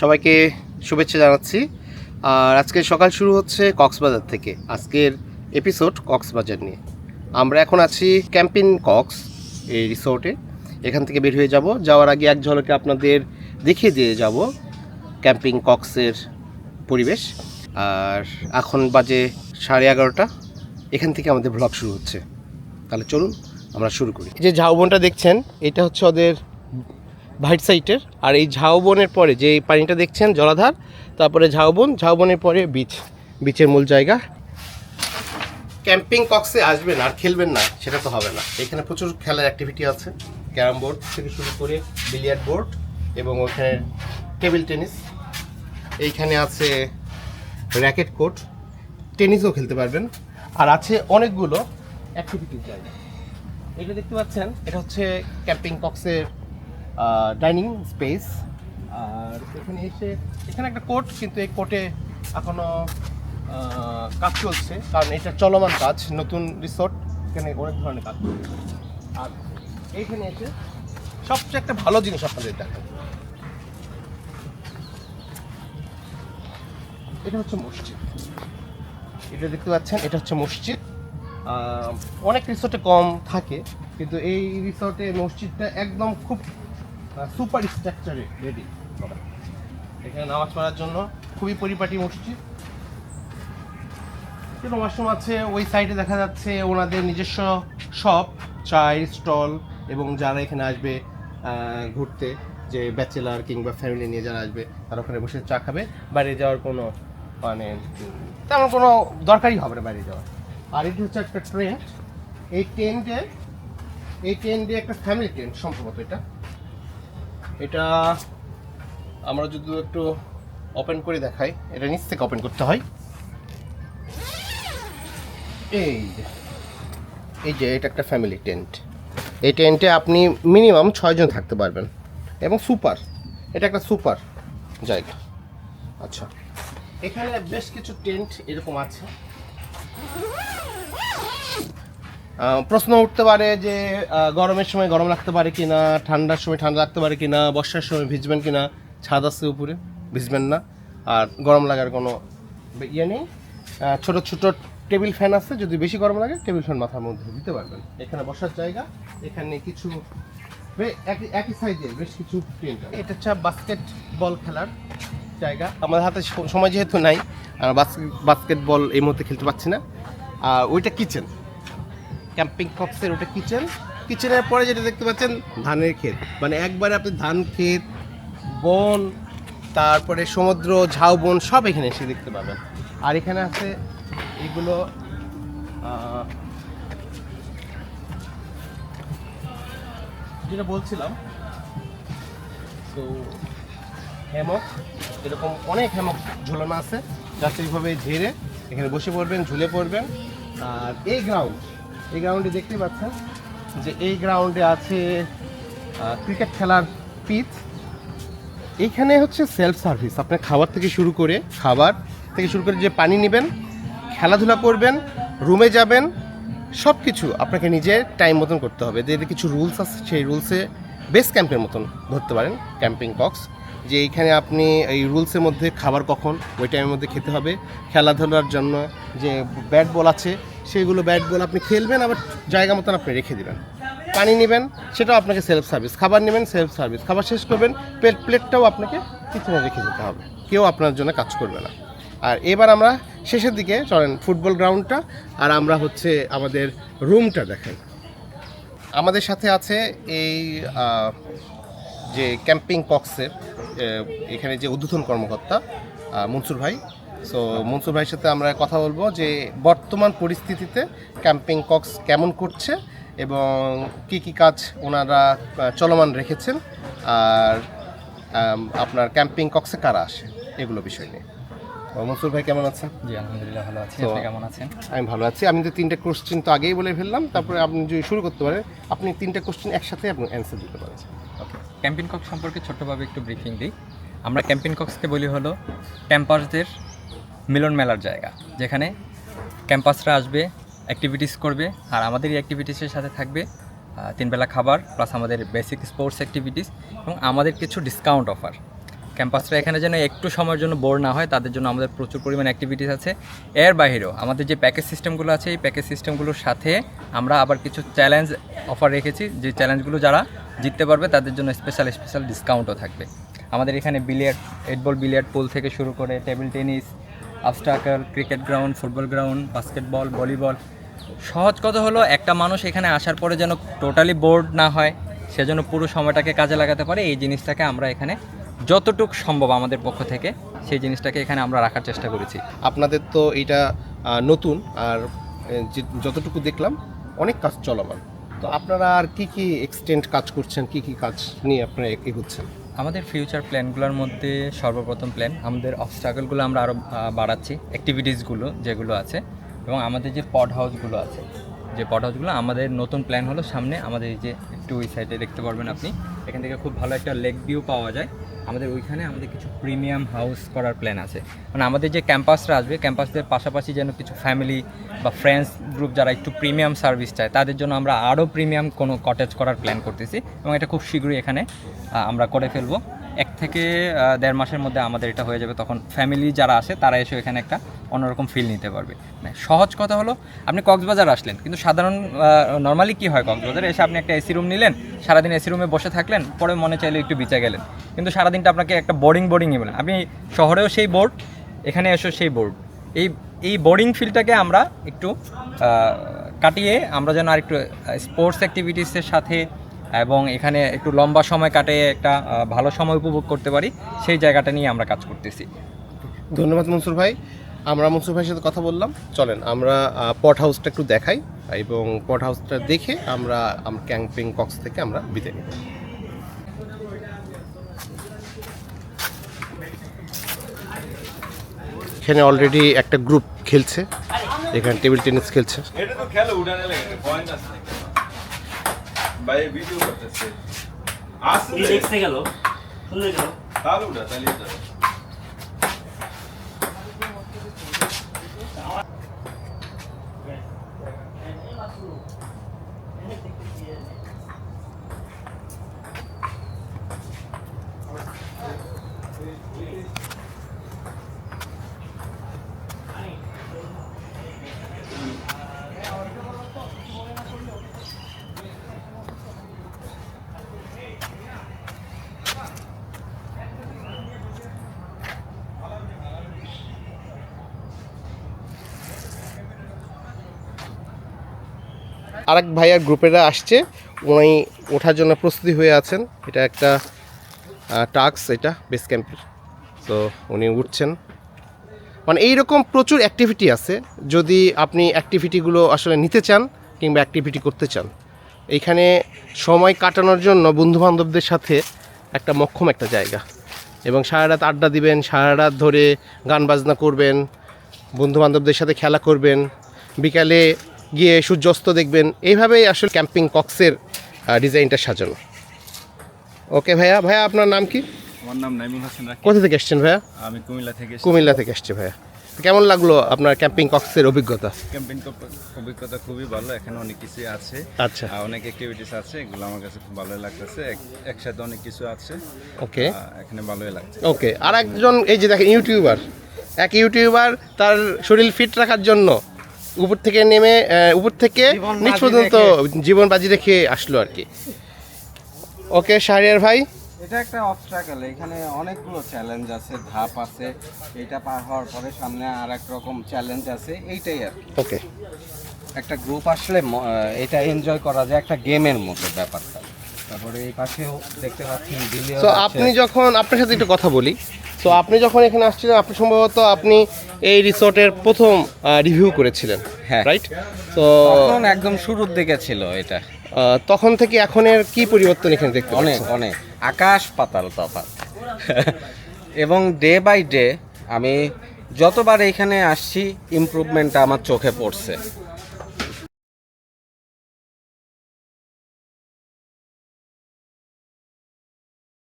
সবাইকে শুভেচ্ছা জানাচ্ছি। আর আজকে সকাল শুরু হচ্ছে কক্সবাজার থেকে। আজকের এপিসোড কক্সবাজার নিয়ে। আমরা এখন আছি ক্যাম্পিং কক্স এই রিসোর্টে। এখান থেকে বের হয়ে যাব। যাওয়ার আগে এক ঝলকে আপনাদের দেখিয়ে দিয়ে যাব ক্যাম্পিং কক্সের পরিবেশ। আর এখন বাজে সাড়ে এগারোটা। এখান থেকে আমাদের ব্লগ শুরু হচ্ছে। তাহলে চলুন, আমরা শুরু করি। যে ঝাউবনটা দেখছেন, এটা হচ্ছে ওদের ভাইট সাইটের, আর এই ঝাউবনের পরে যে পানিটা দেখছেন, জলাধার, তারপরে ঝাউবন, ঝাউবনের পরে বিচ বিচের মূল জায়গা। ক্যাম্পিং কক্সে আসবেন আর খেলবেন না, সেটা তো হবে না। এখানে প্রচুর খেলার অ্যাক্টিভিটি আছে। ক্যারাম বোর্ড থেকে শুরু করে বিলিয়ার্ড বোর্ড এবং ওখানে টেবিল টেনিস এইখানে আছে র্যাকেট কোর্ট টেনিসও খেলতে পারবেন। আর আছে অনেকগুলো অ্যাক্টিভিটির জায়গা। এটা দেখতে পাচ্ছেন, এটা হচ্ছে ক্যাম্পিং কক্সের ডাইনিং স্পেস আর এখানে এসে এখানে একটা কোর্ট কিন্তু এই কোর্টে এখনও আহ, কাজ চলছে। কারণ এটা চলমান কাজ নতুন রিসোর্ট এখানে অনেক ধরনের কাজ চলছে। আর এইখানে এসে সবচেয়ে একটা ভালো জিনিস আপনাদের দেখা এটা হচ্ছে মসজিদ। এটা দেখতে পাচ্ছেন এটা হচ্ছে মসজিদ। অনেক রিসোর্টে কম থাকে কিন্তু এই রিসোর্টে মসজিদটা একদম খুব সুপার স্ট্রাকচারে রেডি এখানে নামাজ পড়ার জন্য খুবই পরিপাটি মসজিদ। ওয়াশরুম আছে, ওই সাইডে দেখা যাচ্ছে ওনাদের নিজস্ব শপ চায়ের স্টল এবং যারা এখানে আসবে ঘুরতে, যে ব্যাচেলার কিংবা ফ্যামিলি নিয়ে যারা আসবে, তারা ওখানে বসে চা খাবে। বাইরে যাওয়ার কোনো মানে তেমন কোনো দরকারই হবে না বাইরে যাওয়ার। আর এটি হচ্ছে একটা ট্রেন্ড এই টেন্টে এই টেন্টে একটা ফ্যামিলি টেন্ট সম্ভবত এটা। এটা আমরা যদি একটু ওপেন করে দেখাই, এটা নিচ থেকে ওপেন করতে হয়। এই যে এই যে, এটা একটা ফ্যামিলি টেন্ট এই টেন্টে আপনি মিনিমাম ছয়জন থাকতে পারবেন। এবং সুপার এটা একটা সুপার জায়গা। আচ্ছা এখানে বেশ কিছু টেন্ট এরকম আছে। প্রশ্ন উঠতে পারে যে গরমের সময় গরম লাগতে পারে কি না ঠান্ডার সময় ঠান্ডা লাগতে পারে কি না বর্ষার সময় ভিজবেন কি না ছাদ আছে উপরে, ভিজবেন না। আর গরম লাগার কোনো ইয়ে নেই। ছোটো, ছোট টেবিল ফ্যান আছে, যদি বেশি গরম লাগে, টেবিল ফ্যান মাথার মধ্যে দিতে পারবেন। এখানে বসার জায়গা, এখানে কিছু একই সাইজের বেশ কিছু টেন্ট এটা হচ্ছে বাস্কেট বল খেলার জায়গা। আমাদের হাতে সময় যেহেতু নাই, আর বাস্কেট বল এই মুহূর্তে খেলতে পারছি না। আর ওইটা কিচেন ক্যাম্পিং কক্সের ওটা কিচেন কিচেনের পরে যেটা দেখতে পাচ্ছেন, ধানের ক্ষেত। মানে একবারে আপনি ধান ক্ষেত, বন, তারপরে সমুদ্র ঝাউবন সব এখানে এসে দেখতে পাবেন। আর এখানে আছে এগুলো যেটা বলছিলাম, তো হ্যামক, এরকম অনেক হ্যামক ঝুলানো আছে। জাস্ট এইভাবে ঝেড়ে এখানে বসে পড়বেন, ঝুলে পড়বেন। আর এই গ্রাউন্ড এই গ্রাউন্ডে দেখতে পাচ্ছেন যে এই গ্রাউন্ডে আছে ক্রিকেট খেলার পিচ এইখানে হচ্ছে সেলফ সার্ভিস আপনার খাবার থেকে শুরু করে খাবার থেকে শুরু করে যে পানি নেবেন, খেলাধুলা করবেন রুমে যাবেন সব কিছু আপনাকে নিজের টাইম মতন করতে হবে। যে কিছু রুলস আছে, সেই রুলসে বেস ক্যাম্পের মতন ধরতে পারেন ক্যাম্পিং বক্স যে এইখানে আপনি এই রুলসের মধ্যে খাবার কখন, ওই টাইমের মধ্যে খেতে হবে। খেলাধুলার জন্য যে ব্যাট বল আছে সেগুলো ব্যাট বল আপনি খেলবেন, আবার জায়গা মতন আপনি রেখে দেবেন। পানি নেবেন, সেটাও আপনাকে সেলফ সার্ভিস খাবার নেবেন সেলফ সার্ভিস খাবার শেষ করবেন প্লেট প্লেটটাও আপনাকে কিচেনে রেখে যেতে হবে। কেউ আপনার জন্য কাজ করবে না। আর এবার আমরা শেষের দিকে চলেন ফুটবল গ্রাউন্ডটা আর আমরা হচ্ছে আমাদের রুমটা দেখাই। আমাদের সাথে আছে এই যে ক্যাম্পিং কক্সের এখানে যে উদ্বোধন কর্মকর্তা মনসুর ভাই। সো মনসুর ভাইয়ের সাথে আমরা কথা বলব যে বর্তমান পরিস্থিতিতে ক্যাম্পিং কক্স কেমন করছে এবং কি কি কাজ ওনারা চলমান রেখেছেন আর আপনার ক্যাম্পিং কক্সে কারা আসে এগুলো বিষয় নিয়ে। মনসুর ভাই কেমন আছেন? জি আলহামদুলিল্লাহ ভালো আছি। আপনি কেমন আছেন? আমি ভালো আছি। আমি তো তিনটে কোশ্চেন তো আগেই বলে ফেললাম তারপরে আপনি যদি শুরু করতে পারেন আপনি তিনটে কোশ্চেন একসাথে আপনি অ্যান্সার দিতে পারেন। ওকে ক্যাম্পিং কক্স সম্পর্কে ছোট্টভাবে একটু ব্রিফিং দিই। আমরা ক্যাম্পিং কক্সকে বলি হলো ক্যাম্পাসদের মিলন মেলার জায়গা, যেখানে ক্যাম্পাসরা আসবে অ্যাক্টিভিটিস করবে, আর আমাদের এই অ্যাক্টিভিটিসের সাথে থাকবে তিনবেলা খাবার প্লাস আমাদের বেসিক স্পোর্টস অ্যাক্টিভিটিস এবং আমাদের কিছু ডিসকাউন্ট অফার ক্যাম্পাসরা এখানে যেন একটু সময়ের জন্য বোর না হয়, তাদের জন্য আমাদের প্রচুর পরিমাণ অ্যাক্টিভিটিস আছে। এর বাইরেও আমাদের যে প্যাকেজ সিস্টেমগুলো আছে, এই প্যাকেজ সিস্টেমগুলোর সাথে আমরা আবার কিছু চ্যালেঞ্জ অফার রেখেছি, যে চ্যালেঞ্জগুলো যারা জিততে পারবে, তাদের জন্য স্পেশাল স্পেশাল ডিসকাউন্টও থাকবে। আমাদের এখানে billiard eight ball billiard pool থেকে শুরু করে table tennis obstacle cricket ground football ground basketball volleyball সহজ কথা হলো, একটা মানুষ এখানে আসার পরে যেন টোটালি বোর্ড না হয়, সেজন্য পুরো সময়টাকে কাজে লাগাতে পারে। এই জিনিসটাকে আমরা এখানে যতটুক সম্ভব আমাদের পক্ষ থেকে সেই জিনিসটাকে এখানে আমরা রাখার চেষ্টা করেছি। আপনাদের তো এটা নতুন, আর যতটুকু দেখলাম, অনেক কাজ চলমান। তো আপনারা আর কি কি এক্সটেন্ড কাজ করছেন, কি কি কাজ নিয়ে আপনারা এগোচ্ছেন? আমাদের ফিউচার প্ল্যানগুলোর মধ্যে সর্বপ্রথম প্ল্যান আমাদের অবস্ট্রাগলগুলো আমরা আরও বাড়াচ্ছি অ্যাক্টিভিটিসগুলো যেগুলো আছে এবং আমাদের যে পড হাউসগুলো আছে, যে পড হাউসগুলো আমাদের নতুন প্ল্যান হলো সামনে, আমাদের যে একটু ওই সাইডে দেখতে পারবেন আপনি, এখান থেকে খুব ভালো একটা লেক ভিউ পাওয়া যায়। আমাদের ওইখানে আমাদের কিছু প্রিমিয়াম হাউস করার প্ল্যান আছে। মানে আমাদের যে ক্যাম্পাসরা আসবে ক্যাম্পাসদের পাশাপাশি যেন কিছু ফ্যামিলি বা ফ্রেন্ডস গ্রুপ যারা একটু প্রিমিয়াম সার্ভিস চায়, তাদের জন্য আমরা আরও প্রিমিয়াম কোনো কটেজ করার প্ল্যান করতেছি এবং এটা খুব শীঘ্রই এখানে আমরা করে ফেলব। এক থেকে দেড় মাসের মধ্যে আমাদের এটা হয়ে যাবে। তখন ফ্যামিলি যারা আসে, তারা এসে এখানে একটা অন্যরকম ফিল নিতে পারবে। মানে সহজ কথা হলো, আপনি কক্সবাজার আসলেন, কিন্তু সাধারণ নর্মালি কি হয় কক্সবাজারে? এসে আপনি একটা এসি রুম নিলেন, সারাদিন এসি রুমে বসে থাকলেন, পরে মনে চাইলে একটু বিচে গেলেন। কিন্তু সারাদিনটা আপনাকে একটা বোর্ডিং বোর্ডিংই বলেন আপনি শহরেও সেই বোর্ড এখানে এসেও সেই বোর্ড এই এই বোর্ডিং ফিলটাকে আমরা একটু কাটিয়ে আমরা যেন আর একটু স্পোর্টস অ্যাক্টিভিটিসের সাথে এবং এখানে একটু লম্বা সময় কাটে একটা ভালো সময় উপভোগ করতে পারি, সেই জায়গাটা নিয়ে আমরা কাজ করতেছি। ধন্যবাদ মনসুর ভাই। আমরা মনসুর ভাইয়ের সাথে কথা বললাম। চলেন আমরা পট হাউসটা একটু দেখাই এবং পট হাউসটা দেখে আমরা আমরা ক্যাম্পিং কক্স থেকে আমরা বিদায় নিব। এখানে অলরেডি একটা গ্রুপ খেলছে এখানে টেবিল টেনিস খেলছে। এটা তো খেলো উঠানে লাগে পয়েন্ট আছে ভাই ভিডিও করতেছে। আরেক ভাইয়ার গ্রুপেরা আসছে। উনি ওঠার জন্য প্রস্তুতি হয়ে আছেন। এটা একটা টাক্স এটা বেস ক্যাম্পের তো উনি উঠছেন। মানে এইরকম প্রচুর অ্যাক্টিভিটি আছে। যদি আপনি অ্যাক্টিভিটিগুলো আসলে নিতে চান কিংবা অ্যাক্টিভিটি করতে চান, এইখানে সময় কাটানোর জন্য বন্ধুবান্ধবদের সাথে একটা মক্ষম একটা জায়গা। এবং সারা রাত আড্ডা দিবেন, সারা রাত ধরে গান বাজনা করবেন বন্ধু বান্ধবদের সাথে খেলা করবেন। বিকালে গিয়ে সূর্যাস্ত দেখবেন। এইভাবেই আসলে ক্যাম্পিং কক্সের ডিজাইনটা সাজানো। ওকে ভাইয়া ভাইয়া আপনার নাম কি? আমার নাম নাইমুল হাসান কোথা থেকে এসছেন ভাইয়া? আমি কুমিল্লা থেকে এসেছি। কুমিল্লা থেকে এসছে ভাইয়া। কেমন লাগল আপনার ক্যাম্পিং কক্সের অভিজ্ঞতা? ক্যাম্পিং অভিজ্ঞতা খুবই ভালো এখানে অনেক কিছু আছে। আচ্ছা। অনেক অ্যাক্টিভিটিস আছে এগুলো আমার কাছে খুব ভালোই লাগতেছে। এক- একসাথে অনেক কিছু আছে। ওকে। এখানে ভালোই লাগছে। ওকে আর একজন এই যে দেখেন ইউটিউবার। এক ইউটিউবার তার শরীর ফিট রাখার জন্য উপর থেকে নেমে উপর থেকে নিচ পর্যন্ত জীবন বাজি রেখে আসলো আর কি। ওকে শাহরিয়ার ভাই? এটা একটা অবস্ট্রাগল এখানে অনেকগুলো চ্যালেঞ্জ আছে ধাপ আছে এটা পার হওয়ার পরে সামনে আর এক রকম চ্যালেঞ্জ আছে এইটাই আর কি। ওকে। একটা গ্রুপ আসলে এটা এনজয় করা যায় একটা গেমের মতো ব্যাপারটা। তারপরে এই পাশেও দেখতে পাচ্ছেন আপনি যখন আপনার সাথে একটু কথা বলি। তো আপনি যখন এখানে আসছিলেন আপনি সম্ভবত আপনি এই রিসোর্টের প্রথম রিভিউ করেছিলেন হ্যাঁ। রাইট তো তখন একদম শুরুর দিকে ছিল এটা। তখন থেকে এখনের কি পরিবর্তন এখানে দেখতে অনেক অনেক। আকাশ পাতাল তফাৎ। এবং ডে বাই ডে আমি যতবার এখানে আসছি ইমপ্রুভমেন্টটা আমার চোখে পড়ছে।